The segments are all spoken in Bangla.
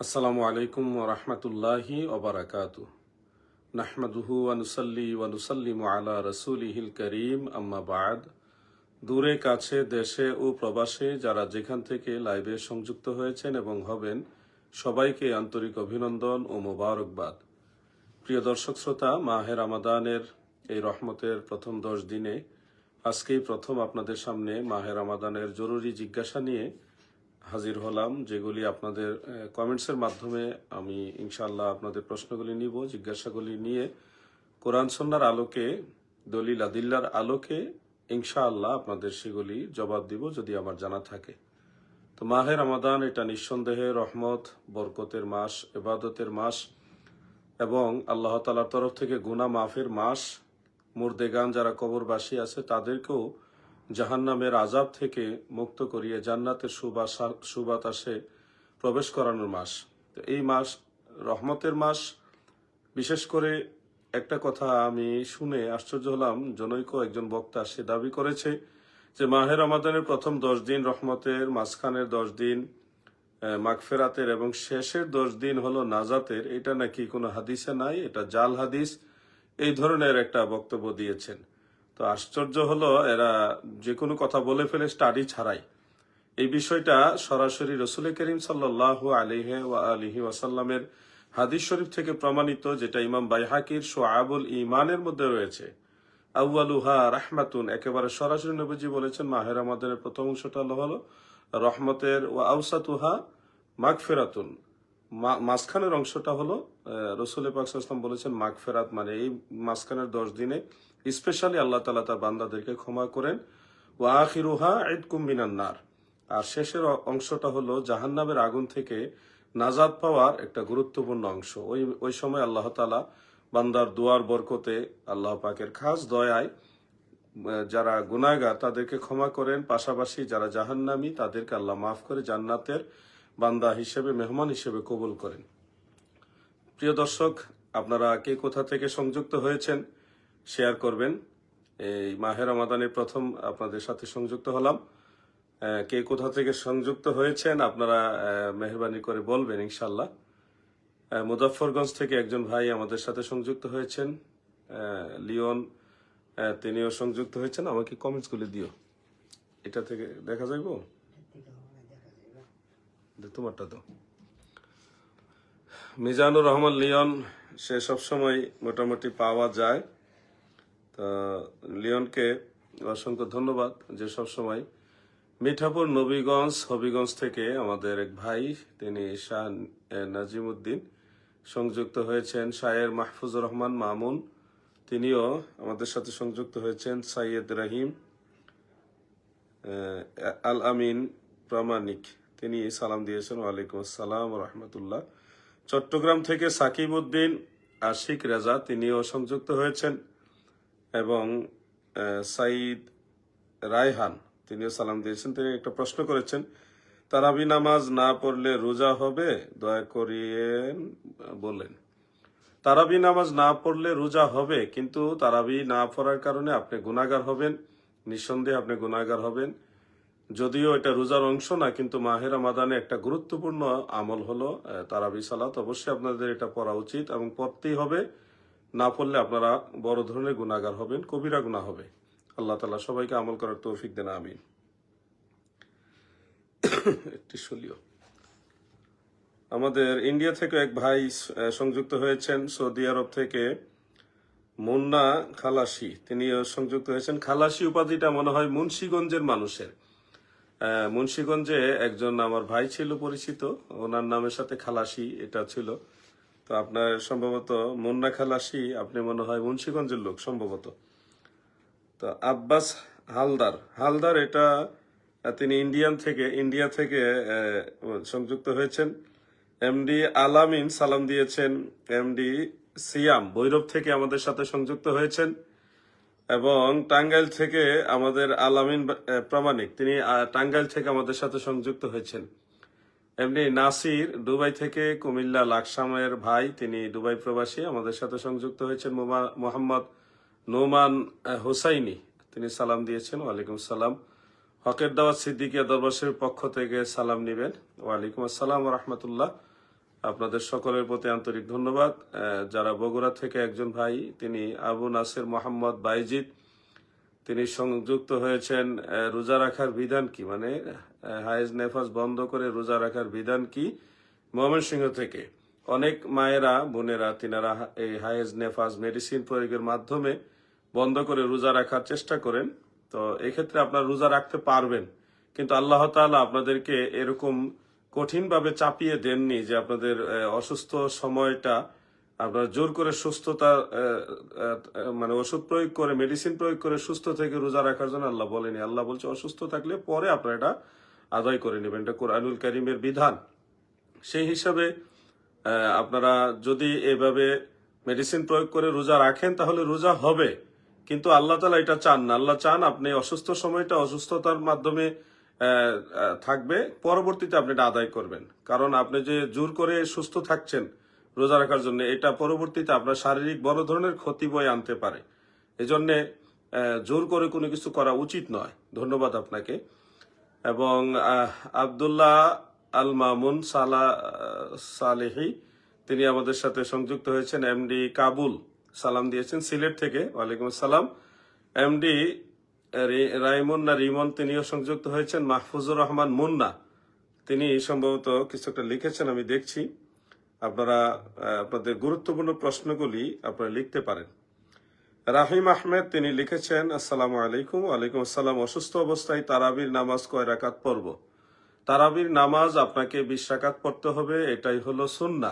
আসসালামু আলাইকুম রহমতুল্লাহি ওবরাকাতু নাহমাদুহু ওয়ানুসাল্লি ওয়ানুসাল্লিমু আলা রসুলিহিল করিম, আম্মা বাদ। দূরে, কাছে, দেশে ও প্রবাসে যারা যেখান থেকে লাইভে সংযুক্ত হয়েছেন এবং হবেন, সবাইকে আন্তরিক অভিনন্দন ও মোবারকবাদ। প্রিয় দর্শক শ্রোতা মাহের আমাদানের এই রহমতের প্রথম দশ দিনে আজকেই প্রথম আপনাদের সামনে মাহের আমাদানের জরুরি জিজ্ঞাসা নিয়ে হাজির হলাম, যেগুলি আপনাদের কমেন্টসের মাধ্যমে আমি ইনশাল্লাহ আপনাদের প্রশ্নগুলি নিব, জিজ্ঞাসাগুলি নিয়ে কোরআন সন্ন্যার আলোকে, দলিল আদিল্লার আলোকে ইনশাআল্লাহ আপনাদের সেগুলি জবাব দিব যদি আমার জানা থাকে। তো মাহে রমাদান, এটা নিঃসন্দেহে রহমত, বরকতের মাস, এবাদতের মাস, এবং আল্লাহ তালার তরফ থেকে গুনা মাফের মাস। মুর্দেগান যারা কবরবাসী আছে, তাদেরকেও জাহান্নামের আজাব থেকে মুক্ত করিয়ে জান্নাতের সুবাসা- সুবাতাসে প্রবেশ করানোর মাস। তো এই মাস রহমতের মাস। বিশেষ করে একটা কথা আমি শুনে আশ্চর্য হলাম। জনৈক একজন বক্তা সে দাবি করেছে যে মাহের রমাদানের প্রথম দশ দিন রহমতের, মাঝখানের দশ দিন মাগফেরাতের এবং শেষের দশ দিন হলো নাজাতের। এটা নাকি কোনো হাদিসে নাই? এটা জাল হাদিস। এই ধরনের একটা বক্তব্য দিয়েছেন। তো আশ্চর্য হলো, এরা যে কোনো কথা বলে ফেলে স্টাডি ছাড়াই। এই বিষয়টা সরাসরি রসুল করিম সাল্লাহ আলিহে ওয়া আলিহি ওয়াসাল্লামের হাদিস শরীফ থেকে প্রমাণিত, যেটা ইমাম বাইহাকির সোয়াবুল ইমানের মধ্যে রয়েছে। আউয়ালুহা রাহমাতুন, একেবারে সরাসরি নবীজি বলেছেন মাহের আমাদের প্রথম অংশটা হলো রহমতের ও আউসাতুহা মাগফেরাতুন। মাঝখানের অংশটা হলো রসুল পাকসাম বলেছেন মাগফেরাত মানে এই মাঝখানের দশ দিনে স্পেশালি আল্লাহ তালা তার বান্দাদেরকে ক্ষমা করেন। ও আখিরুহা ইদকুম মিনান্নার আর শেষের অংশটা হলো জাহান্নামের আগুন থেকে নাজাদ পাওয়ার একটা গুরুত্বপূর্ণ অংশ। ওই ওই সময় আল্লাহ তালা বান্দার দুয়ার বরকতে আল্লাহ পাকের খাস দয়ায় যারা গুনাগার তাদেরকে ক্ষমা করেন। পাশাপাশি যারা জাহান্নামী তাদেরকে আল্লাহ মাফ করে জান্নাতের বান্দা হিসেবে, মেহমান হিসেবে কবুল করেন। প্রিয় দর্শক, আপনারা কে কোথা থেকে সংযুক্ত হয়েছেন? শেয়ার করবেন। এই মাহের রমাদানের প্রথম আপনাদের সাথে সংযুক্ত হলাম। কে কোথা থেকে সংযুক্ত হয়েছেন আপনারা মেহরবানি করে বলবেন ইনশাল্লাহ আহ, মুজাফফরগঞ্জ থেকে একজন ভাই আমাদের সাথে সংযুক্ত হয়েছেন। লিওন তিনিও সংযুক্ত হয়েছেন। আমাকে কমেন্টস গুলি দিও। এটা থেকে দেখা যাইব? তোমারটা তো মিজানুর রহমান লিওন সে সবসময় মোটামুটি পাওয়া যায়। তো লিওনকে অসংখ্য ধন্যবাদ যে সবসময় মিঠাপুর নবীগঞ্জ, হবিগঞ্জ থেকে আমাদের এক ভাই, তিনি শাহ নাজিম উদ্দিন সংযুক্ত হয়েছেন শায়ের মাহফুজুর রহমান মামুন। তিনিও আমাদের সাথে সংযুক্ত হয়েছেন সাইয়েদ রাহিম আল আমিন প্রামাণিক। তিনি সালাম দিয়েছেন, ওয়ালাইকুম আসসালাম রহমতুল্লাহ। চট্টগ্রাম থেকে সাকিব উদ্দিন, আশিক রেজা, তিনিও সংযুক্ত হয়েছেন। এবং সাইদ রায়হান, তিনিও সালাম দিয়েছেন। তিনি একটা প্রশ্ন করেছেন, তারাবি নামাজ না পড়লে রোজা হবে? দয়া করিয়ে বলেন তারাবি নামাজ না পড়লে রোজা হবে, কিন্তু তারাবি না পড়ার কারণে আপনি গুণাগার হবেন, নিঃসন্দেহে আপনি গুণাগার হবেন। যদিও এটা রোজার অংশ না, কিন্তু মাহের মাদানে একটা গুরুত্বপূর্ণ আমল হলো তারাবি সালাত। অবশ্যই আপনাদের এটা পড়া উচিত এবং পড়তেই হবে। না পড়লে আপনারা বড় ধরনের গুণাগার হবেন, কবিরা গুণা হবে। আল্লাহ তালা সবাইকে আমল করার তৌফিক দেন, আমিন। একটি আমাদের ইন্ডিয়া থেকে এক ভাই সংযুক্ত হয়েছেন সৌদি আরব থেকে, মুন্না খালাসি। তিনিও সংযুক্ত হয়েছেন। খালাসি উপাধিটা মনে হয় মুন্সীগঞ্জের মানুষের। মুন্সীগঞ্জে একজন আমার ভাই ছিল পরিচিত। ওনার নামের সাথে খালাসি এটা ছিল। তো আপনার সম্ভবত মুন্না খালাসি আপনি মনে হয় মুন্সীগঞ্জের লোক সম্ভবত। তো আব্বাস হালদার হালদার এটা তিনি ইন্ডিয়ান থেকে, ইন্ডিয়া থেকে সংযুক্ত হয়েছেন। এমডি আলামিন সালাম দিয়েছেন, এমডি সিয়াম ভৈরব থেকে আমাদের সাথে সংযুক্ত হয়েছেন। এবং টাঙ্গাইল থেকে আমাদের আলামিন প্রামাণিক, তিনি টাঙ্গাইল থেকে আমাদের সাথে সংযুক্ত হয়েছেন। এমনি নাসির, দুবাই থেকে কুমিল্লা লাকসামের ভাই, তিনি দুবাই প্রবাসী। আমাদের সাথে সংযুক্ত হয়েছেন মোহাম্মদ নোমান হোসাইনি। তিনি সালাম দিয়েছেন। ওয়ালাইকুম সালাম। হকের দাওয়াত সিদ্দিকিয়া দরবাসের পক্ষ থেকে সালাম নিবেন। ওয়ালাইকুম আসসালাম রহমতুল্লাহ। আপনাদের সকলের প্রতি আন্তরিক ধন্যবাদ। যারা বগুড়া থেকে একজন ভাই, তিনি আবু নাসির মোহাম্মদ বাইজিদ। তিনি সংযুক্ত হয়েছেন রোজা রাখার বিধান কি? মানে হায়েজ নেফাজ বন্ধ করে রোজা রাখার বিধান কি? ময়মনসিংহ থেকে। অনেক মায়েরা, বোনেরা, তিনারা এই হায়েজ নেফাজ মেডিসিন প্রয়োগের মাধ্যমে বন্ধ করে রোজা রাখার চেষ্টা করেন। তো এক্ষেত্রে আপনার রোজা রাখতে পারবেন। কিন্তু আল্লাহ তাআলা আপনাদেরকে এরকম কঠিনভাবে চাপিয়ে দেননি যে আপনাদের অসুস্থ সময়টা আপনার জোর করে সুস্থতা মানে ওষুধ প্রয়োগ করে, মেডিসিন প্রয়োগ করে সুস্থ থেকে রোজা রাখার জন্য আল্লাহ বলেনি আল্লাহ বলছে, অসুস্থ থাকলে পরে আপনারা এটা আদায় করে নেবেন। এটা কোরআনুল করিমের বিধান। সেই হিসাবে আপনারা যদি এভাবে মেডিসিন প্রয়োগ করে রোজা রাখেন, তাহলে রোজা হবে। কিন্তু আল্লাহ তালা এটা চান না। আল্লাহ চান আপনি অসুস্থ সময়টা অসুস্থতার মাধ্যমে থাকবে। পরবর্তীতে আপনি এটা আদায় করবেন। কারণ আপনি যে জোর করে সুস্থ থাকছেন রোজা রাখার জন্য, এটা পরবর্তীতে আপনার শারীরিক বড় ধরনের ক্ষতি বয়ে আনতে পারে। এজন্যে জোর করে কোনো কিছু করা উচিত নয়। ধন্যবাদ আপনাকে। এবং আবদুল্লাহ আল মামুন সালা, সালেহি, তিনি আমাদের সাথে সংযুক্ত হয়েছেন এমডি কাবুল সালাম দিয়েছেন সিলেট থেকে, ওয়ালাইকুম আসসালাম। এমডি রাইমন না রিমন তিনিও সংযুক্ত হয়েছেন, মাহফুজুর রহমান মুন্না, তিনি সম্ভবত কিছু একটা লিখেছেন, আমি দেখছি। আপনারা আপনাদের গুরুত্বপূর্ণ প্রশ্নগুলি আপনারা লিখতে পারেন। রাহিম আহমেদ, তিনি লিখেছেন, আসসালামু আলাইকুম, ওয়ালাইকুম আসসালাম। অসুস্থ অবস্থায় তারাবির নামাজ কয় রাকাত পড়ব? তারাবির নামাজ আপনাকে বিশ রাকাত পড়তে হবে, এটাই হলো সুন্না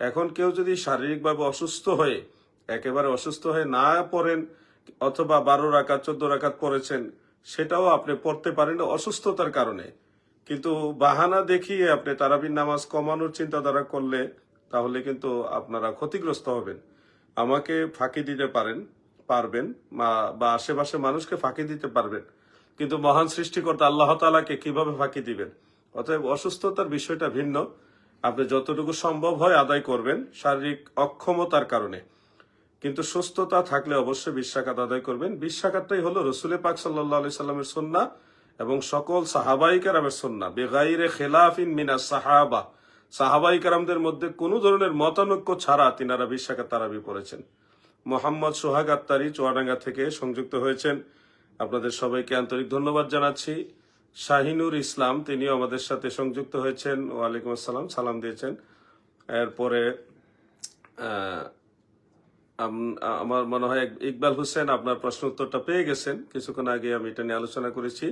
এখন কেউ যদি শারীরিকভাবে অসুস্থ হয়ে, একেবারে অসুস্থ হয়ে না পড়েন, অথবা বারো রাকাত, চোদ্দ রাকাত পড়েছেন, সেটাও আপনি পড়তে পারেন অসুস্থতার কারণে। কিন্তু বাহানা দেখিয়ে আপনি তারাবির নামাজ কমানোর চিন্তাধারা করলে, তাহলে কিন্তু আপনারা ক্ষতিগ্রস্ত হবেন। আমাকে ফাঁকি দিতে পারেন পারবেন বা- আশেপাশে মানুষকে ফাঁকি দিতে পারবেন। কিন্তু মহান সৃষ্টিকর্তা আল্লাহ তালাকে কীভাবে ফাঁকি দিবেন? অতএব অসুস্থতার বিষয়টা ভিন্ন। আপনি যতটুকু সম্ভব হয় আদায় করবেন শারীরিক অক্ষমতার কারণে। কিন্তু সুস্থতা থাকলে অবশ্যই বিশ্বাকাত আদায় করবেন। বিশ্বাকাতটাই হলো রসুলের পাক সাল্লাহ আলি সাল্লামের সন্না এবং সকল সাহাবাই কারামের সন্না। বেগাইরে খেলাফিন মিনা সাহাবা। সাহাবাই কারামদের মধ্যে কোনো ধরনের মতানৈক্য ছাড়া তিনারা বিশ্বাকাত তারাবি পড়েছেন। মোহাম্মদ সোহাগ আত্তারি চুয়াডাঙ্গা থেকে সংযুক্ত হয়েছেন। আপনাদের সবাইকে আন্তরিক ধন্যবাদ জানাচ্ছি। শাহিনুর ইসলাম, তিনিও আমাদের সাথে সংযুক্ত হয়েছেন। ওয়ালাইকুম আসসালাম, সালাম দিয়েছেন। এরপরে আমার মনে হয় ইকবাল হোসেন আপনার প্রশ্ন উত্তরটা পেয়ে গেছেন। কিছুক্ষণ আগে আমি এটা নিয়ে আলোচনা করেছি।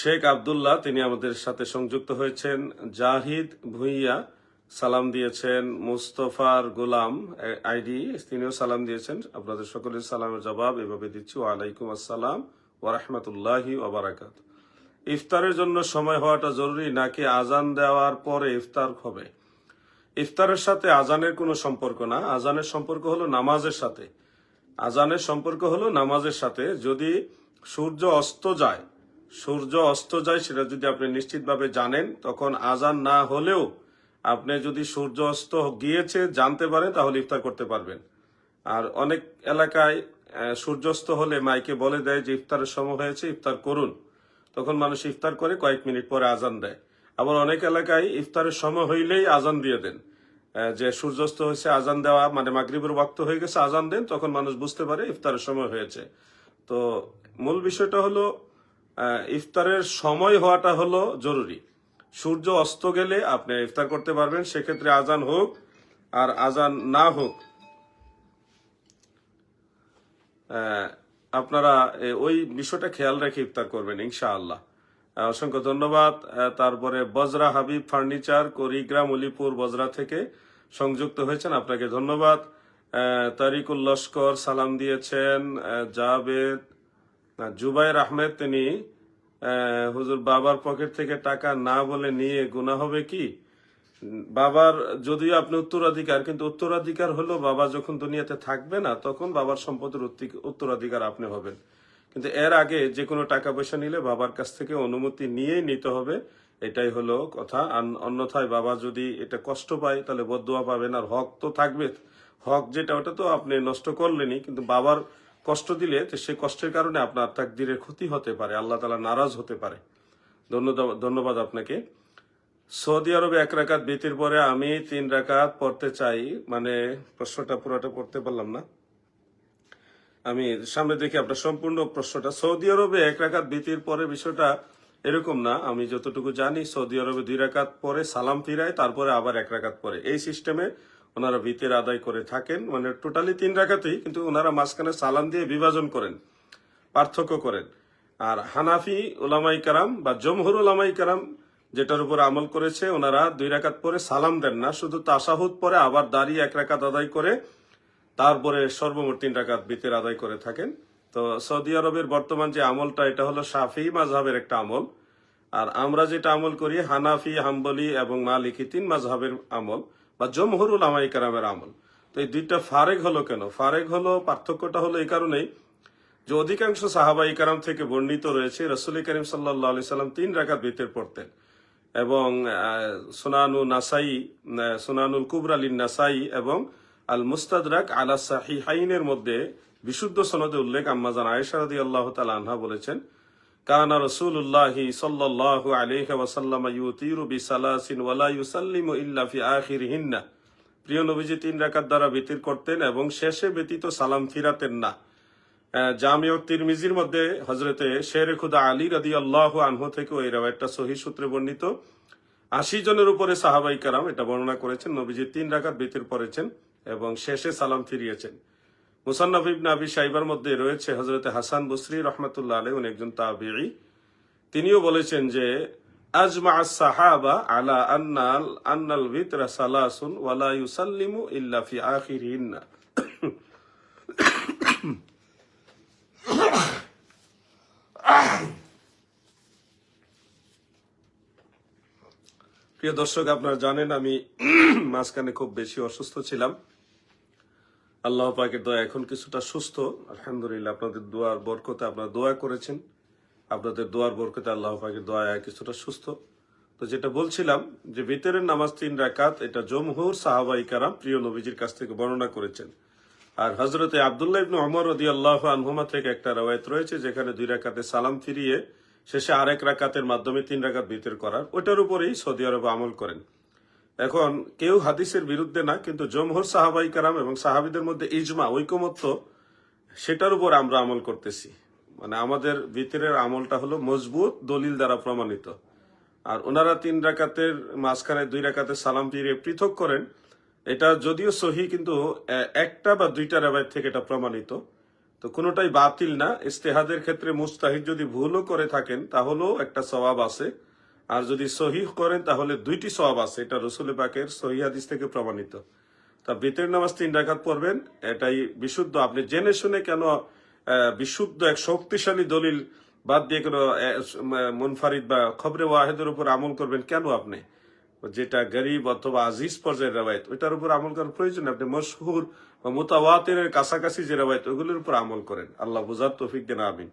শেখ আবদুল্লাহ, তিনি আমাদের সাথে সংযুক্ত হয়েছেন। জাহিদ ভুইয়া সালাম দিয়েছেন মুস্তফার গোলাম আইডি, তিনিও সালাম দিয়েছেন। আপনাদের সকলের সালামের জবাব এভাবে দিচ্ছি। ওয়ালাইকুম আসসালাম ওরহমতুল্লাহি ওবরাকাত ইফতারের জন্য সময় হওয়াটা জরুরি নাকি আজান দেওয়ার পরে ইফতার হবে? ইফতারের সাথে আজানের কোনো সম্পর্ক না। আজানের সম্পর্ক হলো নামাজের সাথে। আজানের সম্পর্ক হলো নামাজের সাথে। যদি সূর্য অস্ত যায়, সূর্য অস্ত যায় সেটা যদি আপনি নিশ্চিতভাবে জানেন, তখন আজান না হলেও আপনি যদি সূর্য অস্ত গিয়েছে, জানতে পারেন তাহলে ইফতার করতে পারবেন। আর অনেক এলাকায় সূর্যাস্ত হলে মাইকে বলে দেয় যে, ইফতারের সময় হয়েছে, ইফতার করুন। তখন মানুষ ইফতার করে, কয়েক মিনিট পরে আজান দেয়। আবার অনেক এলাকায় ইফতারের সময় হইলেই আজান দিয়ে দেন। যে সূর্যাস্ত হয়েছে, আজান দেওয়া মানে মাগরিবের ওয়াক্ত হয়ে গেছে, আজান দেন, তখন মানুষ বুঝতে পারে ইফতারের সময় হয়েছে। তো মূল বিষয়টা হলো ইফতারের সময় হওয়াটা হলো জরুরি। সূর্য অস্ত গেলে আপনি ইফতার করতে পারবেন, সেক্ষেত্রে আজান হোক আর আজান না হোক আপনারা ওই বিষয়টা খেয়াল রেখে ইফতার করবেন ইনশাআল্লাহ। অসংখ্য ধন্যবাদ। তারপরে বজরা হাবিব ফার্নিচার করিগ্রাম উলিপুর বজরা থেকে সংযুক্ত হয়েছেন, আপনাকে ধন্যবাদ। তারিকুল লস্কর সালাম দিয়েছেন জাভেদ জুবাইর আহমেদ, তিনি হুজুর, বাবার পকেট থেকে টাকা না বলে নিয়ে গুণা হবে কি? বাবার, যদিও আপনি উত্তরাধিকার, কিন্তু উত্তরাধিকার হলো বাবা যখন দুনিয়াতে থাকবে না, তখন বাবার সম্পদের উত্তি- উত্তরাধিকার আপনি হবেন। কিন্তু এর আগে যে কোনো টাকা পয়সা নিলে বাবার কাছ থেকে অনুমতি নিয়েই নিতে হবে। এটাই হলো কথা। অন্যথায় বাবা যদি এটা কষ্ট পায়, তাহলে বদুয়া পাবেন। আর হক তো থাকবে। হক যেটা, ওটা তো আপনি নষ্ট করলেনই। কিন্তু বাবার কষ্ট দিলে তো সেই কষ্টের কারণে আপনার তাকদিরের ক্ষতি হতে পারে, আল্লাহ তালা নারাজ হতে পারে। ধন্যবাদ ধন্যবাদ আপনাকে। সৌদি আরবে এক রাকাত বিতির পরে আমি তিন রাকাত পড়তে চাই মানে প্রশ্নটা পুরোটা পড়তে পারলাম না। আমি সামনে দেখি আপনার সম্পূর্ণ প্রশ্নটা। সৌদি আরবে এক রাকাত বিতির পরে বিষয়টা এরকম না, আমি যতটুকু জানি সৌদি আরবে দুই রাকাত পরে সালাম ফিরায়, তারপরে আবার এক রাকাত পরে। এই সিস্টেমে ওনারা বিতের আদায় করে থাকেন মানে টোটালি তিন রাকাতেই কিন্তু ওনারা মাঝখানে সালাম দিয়ে বিভাজন করেন, পার্থক্য করেন। আর হানাফি ওলামাই কারাম বা জমহুর ওলামাই কারাম যেটার উপর আমল করেছে, ওনারা দুই রাকাত পরে সালাম দেন না, শুধু তাসাহুদ পরে আবার দাঁড়িয়ে এক রাকাত আদায় করে, তারপরে সর্বমোট তিন রাকাত বিতের আদায় করে থাকেন। তো সৌদি আরবের বর্তমান যে আমলটা, এটা হলো সাফি মাঝহাবের একটা আমল। আর আমরা যেটা আমল করি, হানাফি, হাম্বলি এবং মালিকি তিন মাঝহাবের আমল। বা জমহুরুল আমাই কারামের আমল। তো এই দুইটা ফারেক হলো কেন? ফারেক হলো, পার্থক্যটা হলো এই কারণেই যে অধিকাংশ সাহাবাই কারাম থেকে বর্ণিত রয়েছে, রসুল করিম সাল্লাহ আলি সাল্লাম তিন রাকাত বেতের পড়তেন। এবং সোনানু নাসাই সোনানুল সুনানুল কুবরালিন নাসাই এবং আল মুস্তাদরাক আলা সাহিহাইনের মধ্যে বিশুদ্ধ সনদে উল্লেখ আম্মাজান আয়েশা রাদি আল্লাহ তালা আনহা বলেছেন কানা রসুল্লাহি সাল্লাল্লাহু আলাইহি ওয়াসাল্লাম ইউতিরু বিসালাসিন ওয়ালা ইউসাল্লিমু ইল্লা ফি আখিরিহিন্না। প্রিয় নবীজি, তিন রাকাত দ্বারা বিতির করতেন এবং শেষে ব্যতীত সালাম ফিরাতেন না। জামিও তিরমিজির মধ্যে হজরতে শের খুদা আলী রাদি আল্লাহ আনহু থেকে ওই একটা সহি সূত্রে বর্ণিত। আশি জনের উপরে সাহাবাই কারাম এটা বর্ণনা করেছেন। নবীজি তিন রাকাত বিতির পড়েছেন এবং শেষে সালাম ফিরিয়েছেন। মুসান্নফ ইবনে আবি সাইবার মধ্যে রয়েছে হজরতে হাসান বসরি রহমতুল্লাহ আলী উনি একজন তাবিঈ। তিনিও বলেছেন যে আজমা সাহাবা আলা আন্নাল আন্নাল ভিতরা সালাসুন ওয়ালা ইউসাল্লিমু ইল্লা ফি আখিরিহিন্না প্রিয় দর্শক, আপনারা জানেন আমি মাঝখানে খুব বেশি অসুস্থ ছিলাম। আল্লাহ পাকের দয়া, এখন কিছুটা সুস্থ। আলহামদুলিল্লাহ, আপনাদের দোয়ার বরকতে আপনারা দোয়া করেছেন। আপনাদের দোয়ার বরকতে আল্লাহ পাকের দয়া কিছুটা সুস্থ। তো যেটা বলছিলাম যে ভিতরের নামাজ তিন রাকাত, এটা জমহুর সাহাবাই কারাম, প্রিয় নবীজির কাছ থেকে বর্ণনা করেছেন। আর হজরতে আবদুল্লাহ ইবনু অমর রদি আল্লাহ আনহুমা থেকে একটা রওয়ায়ত রয়েছে, যেখানে দুই রাকাতে সালাম ফিরিয়ে শেষে আরেক রাকাতের মাধ্যমে তিন রাকাত ভিতর করার ওটার উপরেই সৌদি আরব আমল করেন। এখন কেউ হাদিসের বিরুদ্ধে না, কিন্তু জমহর সাহাবাই কারাম এবং সাহাবিদের মধ্যে ইজমা, ঐকমত্য, সেটার উপর আমরা আমল করতেছি। মানে আমাদের ভিতরের আমলটা হলো মজবুত দলিল দ্বারা প্রমাণিত। আর ওনারা তিন রাকাতের মাঝখানে দুই রাকাতের সালাম ফিরিয়ে পৃথক করেন। এটা যদিও সহি, কিন্তু একটা বা দুইটা রেবায়ত থেকে এটা প্রমাণিত। তো কোনোটাই বাতিল না। ইস্তেহাদের ক্ষেত্রে মুস্তাহিদ যদি ভুলও করে থাকেন, তাহলেও একটা স্বভাব আছে। আর যদি সহিহ করেন, তাহলে দুইটি সওয়াব আছে। এটা রসুল পাকের সহি হাদিস থেকে প্রমাণিত। তা বেতের নামাজ তিন রাকাত পড়বেন। এটাই বিশুদ্ধ। আপনি জেনে শুনে কেন বিশুদ্ধ এক শক্তিশালী দলিল বাদ দিয়ে কোনো মনফারিদ বা খবরে ওয়াহেদের উপর আমল করবেন কেন আপনি? যেটা গরিব অথবা আজিজ পর্যায়ের রেওয়ায়ত, ওইটার উপর আমল করার প্রয়োজন আপনি মশহুর বা মোতাওয়াতের কাছাকাছি যে রেওয়ায়ত ওইগুলোর উপর আমল করেন। আল্লাহ বুঝার তৌফিক দেন, আমিন।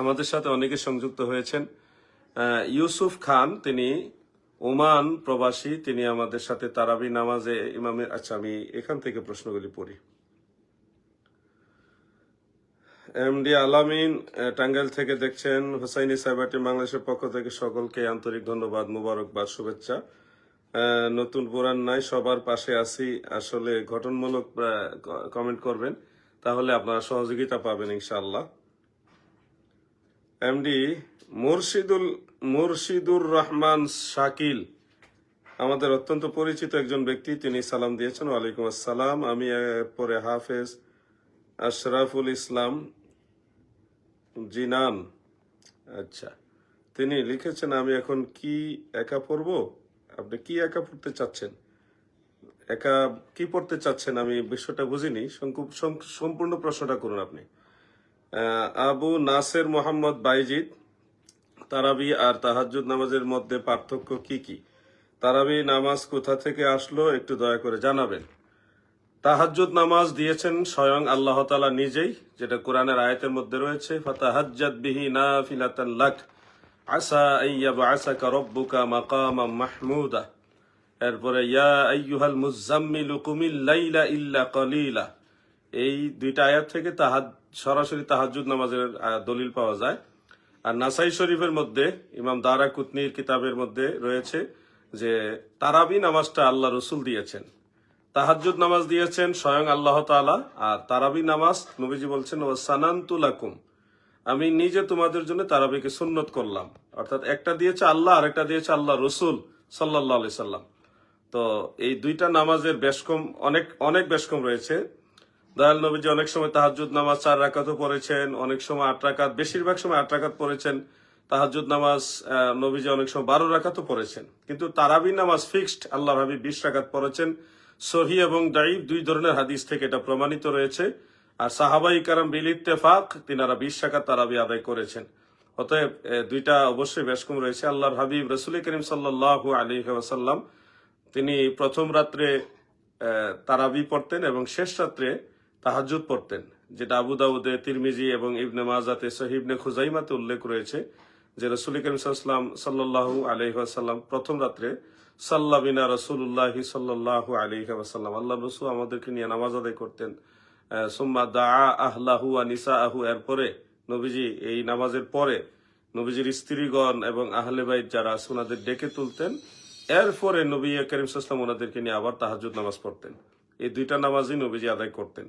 আমাদের সাথে অনেকে সংযুক্ত হয়েছেন। ইউসুফ খান, তিনি ওমান প্রবাসী, তিনি আমাদের সাথে তারাবি নামাজে ইমামের আচ্ছা আমি এখান থেকে প্রশ্নগুলি পড়ি। এমডি আলামিন টাঙ্গাইল থেকে দেখছেন, হুসাইনি সাইবাটি বাংলাদেশের পক্ষ থেকে সকলকে আন্তরিক ধন্যবাদ, মুবারকবাদ, শুভেচ্ছা। নতুন পুরাণ নাই, সবার পাশে আছি, আসলে গঠনমূলক কমেন্ট করবেন, তাহলে আপনারা সহযোগিতা পাবেন, ইনশাআল্লাহ। এমডি মুর্শিদুল, মুর্শিদুর রহমান শাকিল, আমাদের অত্যন্ত পরিচিত একজন ব্যক্তি, তিনি সালাম দিয়েছেন। ওয়ালাইকুম আসসালাম। আমি পরে হাফেজ আশরাফুল ইসলাম জিনান। আচ্ছা তিনি লিখেছেন, আমি এখন কি একা পড়ব? আপনি কি একা পড়তে চাচ্ছেন? একা কি পড়তে চাচ্ছেন? আমি বিষয়টা বুঝিনি। সম্পূর্ণ প্রশ্নটা করুন আপনি। আবু নাসের মোহাম্মদ বাইজিদ, তারাবি আর তাহাজ্জুদ নামাজের মধ্যে পার্থক্য কি কি? তারাবি, নামাজ কোথা থেকে আসলো একটু দয়া করে জানাবেন। তাহাজ্জুদ নামাজ দিয়েছেন স্বয়ং আল্লাহ তালা নিজেই, যেটা কোরআনের আয়তের মধ্যে রয়েছে বিহি লাক, আসা মাহমুদা। এরপরে, ইয়া আইয়ুহাল মুজাম্মিলু কুমিল ইল্লা কলিলা। এই দুইটা আয়াত থেকে তাহাজ, সরাসরি তাহাজ্জুদ নামাজের দলিল পাওয়া যায়। আর নাসাই শরীফের মধ্যে, ইমাম দারা কুতনির কিতাবের মধ্যে রয়েছে যে, তারাবি নামাজটা আল্লাহ রসুল দিয়েছেন। তাহাজ্জুদ নামাজ দিয়েছেন স্বয়ং আল্লাহ তাআলা, আর তারাবি নামাজ নবীজি বলছেন ও সানান্তুলাকুম আমি নিজে তোমাদের জন্য তারাবিকে সুন্নত করলাম। অর্থাৎ একটা দিয়েছে আল্লাহ আর একটা দিয়েছে আল্লাহ রসুল সাল্লাহ আলি সাল্লাম। তো এই দুইটা নামাজের বেশকম অনেক অনেক বেশকম রয়েছে। দয়াল নবীজি অনেক সময় তাহাজুদ নামাজ চার রাকাতও পড়েছেন, অনেক সময় আট রাকাত, বেশিরভাগ সময় আট রাকাত পড়েছেন। তাহাজুদ নামাজ নবীজি অনেক সময় বারো রাকাতও পড়েছেন। কিন্তু তারাবি নামাজ ফিক্সড, আল্লাহ হাবি বিশ রাকাত পড়েছেন। সহি এবং দাইব দুই ধরনের হাদিস থেকে এটা প্রমাণিত রয়েছে। আর সাহাবাই কারাম বিল ইত্তেফাক, তিনারা বিশ রাকাত তারাবি আদায় করেছেন। অতএব দুইটা অবশ্যই বেশকম রয়েছে। আল্লাহর হাবিব রসুল করিম সাল্লাহ আলী ওয়াসাল্লাম, তিনি প্রথম রাত্রে তারাবি পড়তেন এবং শেষ রাত্রে তাহাজুদ পড়তেন, যেটা আবু দাউদে, তিরমিজি এবং ইবনে মাজাতে সহিবনে খুজাইমাতে উল্লেখ রয়েছে যে রসুল করিম সাল্লাম প্রথম রাত্রে সাল্লাবিনা রসুল্লাহ সাল্লাহ আলহিহাসাল্লাম আল্লাহ রসুল আমাদেরকে নিয়ে নামাজ আদায় করতেন। সুম্মা দা আহলাহু আনিসা আহু এরপরে নবীজি এই নামাজের পরে নবীজির স্ত্রীগণ এবং আহলে যারা আছে ওনাদের ডেকে তুলতেন, এরপরে নবী করিম সাল্লাম ওনাদেরকে নিয়ে আবার তাহাজুদ নামাজ পড়তেন। এই দুইটা নামাজই নবীজি আদায় করতেন।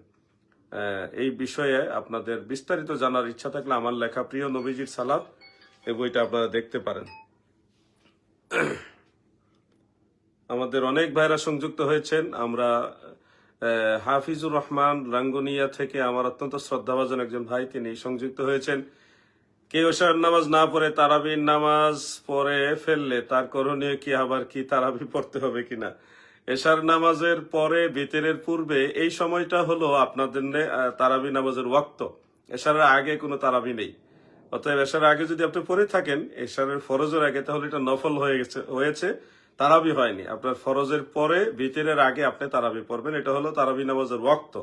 এই বিষয়ে আপনাদের বিস্তারিত জানার ইচ্ছা থাকলে আমার লেখা প্রিয় নবীজির সালাদ এই বইটা আপনারা দেখতে পারেন। আমাদের অনেক ভাইরা সংযুক্ত হয়েছেন। আমরা হাফিজুর রহমান রাঙ্গুনিয়া থেকে আমার অত্যন্ত শ্রদ্ধাভাজন একজন ভাই, তিনি সংযুক্ত হয়েছেন। কেউ এশার নামাজ না পড়ে তারাবির নামাজ পড়ে ফেললে তার করণীয় কি? আবার কি তারাবি পড়তে হবে কিনা? এশার নামাজের পরে, ভিতরের পূর্বে, এই সময়টা হলো আপনাদের তারাবি নামাজের ওয়াক্ত। এশারের আগে কোনো তারাবি নেই। অতএব এশার আগে যদি আপনি পড়ে থাকেন, এশারের ফরজের আগে, তাহলে এটা নফল হয়ে গেছে, হয়েছে, তারাবি হয়নি। আপনার ফরজের পরে, ভিতরের আগে আপনি তারাবি পড়বেন, এটা হলো তারাবি নামাজের ওয়াক্ত।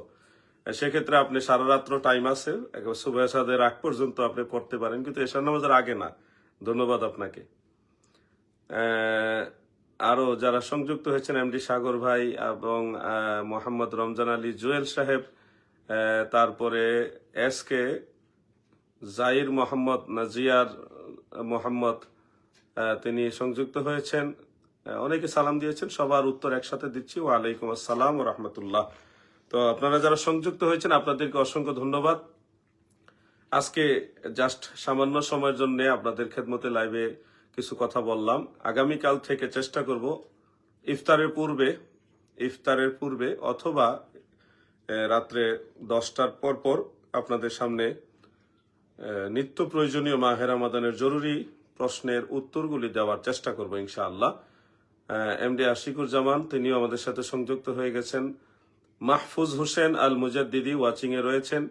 সেক্ষেত্রে আপনি সারা রাত্র টাইম আছে, একেবারে শুভ এসাদের আগ পর্যন্ত আপনি পড়তে পারেন, কিন্তু এশার নামাজের আগে না। ধন্যবাদ আপনাকে। আহ, আরও যারা সংযুক্ত হয়েছেন এমডি সাগর ভাই এবং মোহাম্মদ রমজান আলী জুয়েল সাহেব তারপরে এস কে জাহির মোহাম্মদ নাজিয়ার মোহাম্মদ তিনি সংযুক্ত হয়েছেন। অনেকে সালাম দিয়েছেন সবার উত্তর একসাথে দিচ্ছি। ওয়ালাইকুম আসসালাম রহমতুল্লাহ। তো আপনারা যারা সংযুক্ত হয়েছেন আপনাদেরকে অসংখ্য ধন্যবাদ। আজকে জাস্ট সামান্য সময়ের জন্য আপনাদের খেদমতে লাইভে কিছু কথা বললাম। আগামীকাল থেকে চেষ্টা করব ইফতারের পূর্বে ইফতারের পূর্বে অথবা রাত্রে দশটার পর পর আপনাদের সামনে নিত্য প্রয়োজনীয় মাহের আমাদানের জরুরি প্রশ্নের উত্তরগুলি দেওয়ার চেষ্টা করব ইনশাআল্লাহ। এমডি আশিকুর জামান তিনিও আমাদের সাথে সংযুক্ত হয়ে গেছেন। মাহফুজ হোসেন আল মুজাদ্দিদি ওয়াচিং এ রয়েছেন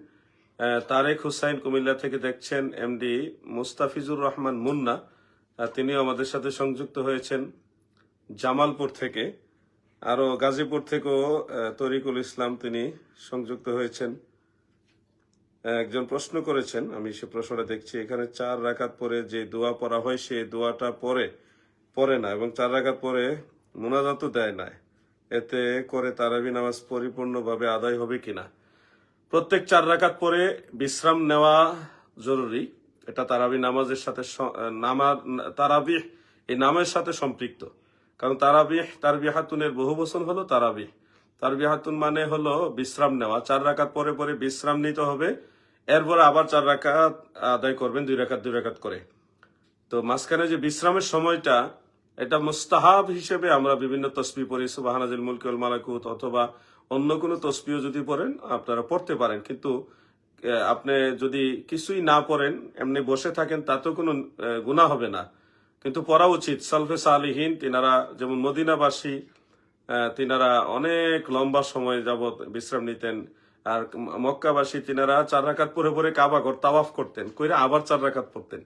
তারেক হুসাইন কুমিল্লা থেকে দেখছেন এমডি মুস্তাফিজুর রহমান মুন্না। তিনিও আমাদের সাথে সংযুক্ত হয়েছেন জামালপুর থেকে। আরও গাজীপুর থেকেও তরিকুল ইসলাম তিনি সংযুক্ত হয়েছেন। একজন প্রশ্ন করেছেন, আমি সে প্রশ্নটা দেখছি, এখানে চার রাকাত পরে যে দোয়া পড়া হয়, সে দোয়াটা পরে, পড়ে না এবং চার রাখাত পরে মোনাজাতও দেয় না। এতে করে তারাবি নামাজ পরিপূর্ণভাবে আদায় হবে কিনা? প্রত্যেক চার রাকাত পরে বিশ্রাম নেওয়া জরুরি। এটা তারাবি নামাজের সাথে নামা তারাবি, এই নামের সাথে সম্পৃক্ত। কারণ তারাবি তার বিহাতুনের বহু বচন হলো তারাবি। তার বিহাতুন মানে হলো বিশ্রাম নেওয়া। চার রাকাত পরে পরে বিশ্রাম নিতে হবে। এরপরে আবার চার রাকাত আদায় করবেন, দুই রাকাত দুই রাকাত করে। তো মাঝখানে যে বিশ্রামের সময়টা, এটা মুস্তাহাব হিসেবে আমরা বিভিন্ন তসবি পড়ি সুবাহানাজিল মুলকুল মালাকুত, অথবা অন্য কোনো তসবিও যদি পড়েন, আপনারা পড়তে পারেন। কিন্তু আপনি যদি কিছুই না পড়েন এমনি বসে থাকেন, তাতেও কোনো গুণা হবে না। কিন্তু পড়া উচিত। সালফে সালিহীন, তিনারা যেমন মদিনাবাসী তিনারা অনেক লম্বা সময় যাবত বিশ্রাম নিতেন। আর মক্কাবাসী তিনারা চার রাকাত পরে পরে কাবা ঘর তাওয়াফ করতেন, কইরা আবার চার রাকাত পড়তেন।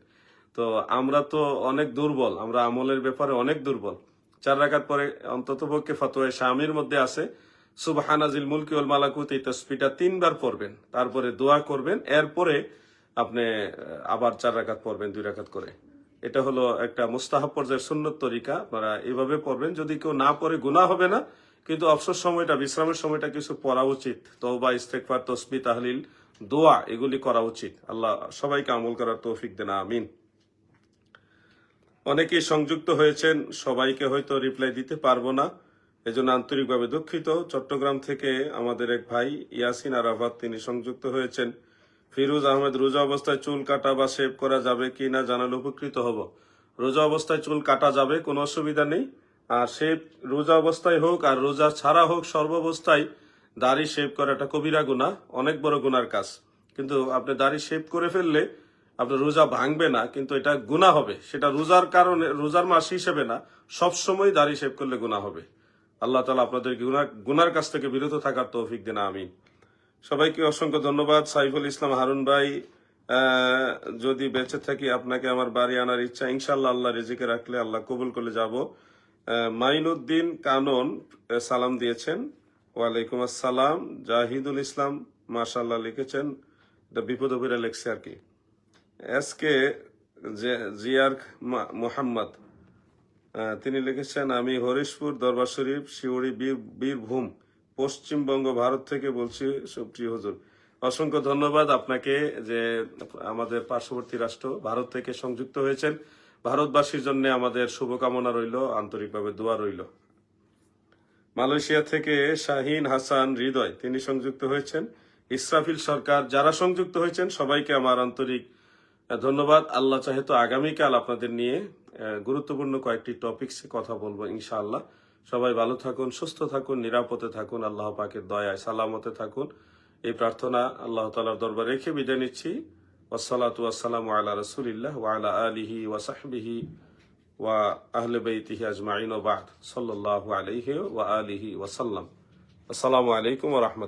তো আমরা তো অনেক দুর্বল, আমরা আমলের ব্যাপারে অনেক দুর্বল। চার রাকাত পরে অন্তত পক্ষে ফতোয়া স্বামীর মধ্যে আছে। সুবহানাজিল মুলকি ওয়াল মালাকুত, এই তসবিটা তিনবার পড়বেন। তারপরে দোয়া করবেন, এরপরে আপনি আবার চার রাকাত পড়বেন, দুই রাকাত করে। এটা হলো একটা মুস্তাহাব পর্যায়ের সুন্নত তরিকা। আপনারা এভাবে পড়বেন, যদি কেউ না পড়ে, গুনাহ হবে না। কিন্তু অবসর সময়টা, বিশ্রামের সময়টা কিছু পড়া উচিত। তওবা ইস্তেকফার তসবি তাহলিল, দোয়া, এগুলি করা উচিত। আল্লাহ সবাইকে আমল করার তৌফিক দেন, আমিন। অনেকেই সংযুক্ত হয়েছেন, সবাইকে হয়তো রিপ্লাই দিতে পারব না। এজন্য আন্তরিকভাবে দুঃখিত। চট্টগ্রাম থেকে আমাদের এক ভাই ইয়াসিন আরাফাত, তিনি সংযুক্ত হয়েছেন। ফিরোজ আহমেদ, রোজা অবস্থায় চুল কাটা বা শেভ করা যাবে কি না জানালে উপকৃত হব। রোজা অবস্থায় চুল কাটা যাবে, কোনো অসুবিধা নেই। আর শেভ রোজা অবস্থায় হোক আর রোজা ছাড়া হোক সর্বাবস্থায় দাড়ি শেভ করাটা কবিরা গুণা, অনেক বড় গুনার কাজ। কিন্তু আপনি দাড়ি শেভ করে ফেললে আপনার রোজা ভাঙবে না, কিন্তু এটা গুণা হবে। সেটা রোজার কারণে, রোজার মাস হিসেবে না, সবসময় দাড়ি শেভ করলে গুণা হবে। আল্লাহ তালা আপনাদের গুনার গুনার কাছ থেকে বিরত থাকার তৌফিক দিন আমি সবাইকে অসংখ্য ধন্যবাদ। সাইফুল ইসলাম হারুন ভাই যদি বেঁচে থাকি, আপনাকে আমার বাড়ি আনার ইচ্ছা ইনশাল্লাহ আল্লাহ রেজিকে রাখলে আল্লাহ কবুল করলে যাব। মাইনুদ্দিন কানন সালাম দিয়েছেন। ওয়ালাইকুম আসসালাম। জাহিদুল ইসলাম মাশাল্লাহ লিখেছেন। এটা বিপদ অভিরা লেখছে আর কি। এস কে জিয়ার মোহাম্মদ। তিনি লিখেছেন, আমি হরিশপুর, দরবার শরীফ, শিউড়ি, বীর, বীরভূম, পশ্চিমবঙ্গ, ভারত থেকে বলছি, সুপ্রিয় হুজুর। অসংখ্য ধন্যবাদ আপনাকে যে আমাদের পার্শ্ববর্তী রাষ্ট্র ভারত থেকে সংযুক্ত হয়েছেন। ভারতবাসীর জন্য আমাদের শুভকামনা রইল, আন্তরিকভাবে দোয়া রইল। মালয়েশিয়া থেকে শাহিন হাসান হৃদয়, তিনি সংযুক্ত হয়েছেন। ইসরাফিল সরকার, যারা সংযুক্ত হয়েছেন, সবাইকে আমার আন্তরিক ধন্যবাদ। আল্লাহ চাহে তো আগামীকাল আপনাদের নিয়ে গুরুত্বপূর্ণ কয়েকটি টপিকসে কথা বলব ইনশাআল্লাহ। সবাই ভালো থাকুন, সুস্থ থাকুন, নিরাপদে থাকুন, আল্লাহ পাকের দয়ায় সালামতে থাকুন। এই প্রার্থনা আল্লাহ তালার দরবার রেখে বিদায় নিচ্ছি। ওয়াসালাতু ওয়াসালামু আলা রাসূলিল্লাহ ওয়া আলা আলিহি ওয়া সাহবিহি ওয়া আহলে বাইতিহি আজমাইন ওয়া বাদ। সাল্লাল্লাহু আলাইহি ওয়া আলিহি ওয়া সাল্লাম আসসালামু আলাইকুম রাহমাতুল্লাহ।